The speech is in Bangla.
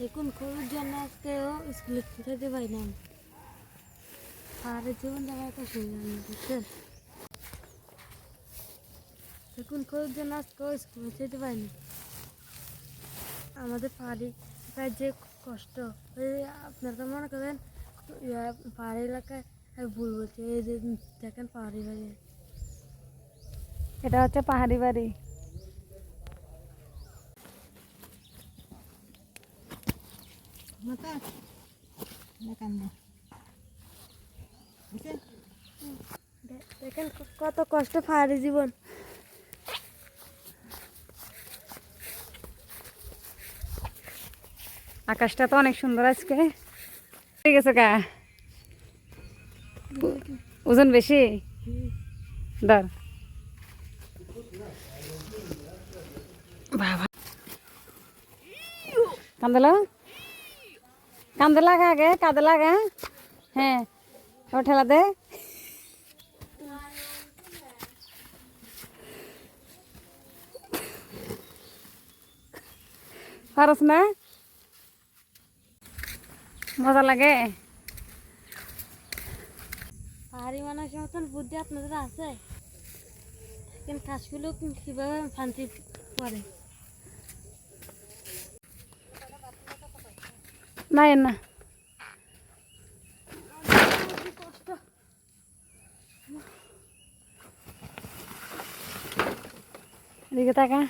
দেখুন খবর জন্য আজকেও স্কুলে যেতে পারি না আর জীবন যাওয়া একটা সুবিধা বুঝছেন দেখুন খবর জন্য আজকেও স্কুলে যেতে পারি না আমাদের পাহাড়ি এলাকায় যে কষ্ট, ওই আপনারা তো মনে করেন পাহাড়ি এলাকায় ভুল বলছি, এই যে দেখেন পাহাড়ি বাড়ি। এটা হচ্ছে পাহাড়ি বাড়ি। মাতা দেখান না বুঝছেন দেখেন কত কষ্ট পাহাড়ি জীবন। আকাশটা তো অনেক সুন্দর আজকে। ঠিক আছে কা? ওজন বেশি? ধর বাবা। কান্দল কান্দে লাগা আগে কাঁদে লাগা হ্যাঁ? ও ঠেলা দে। পারস না? মজা লাগে। পাহাড়ি মানুষের মতন বুদ্ধি আপনাদের আছে। কিন্তু কাজগুলো কীভাবে ফান্তি করে না এর না এদিকে তাকা।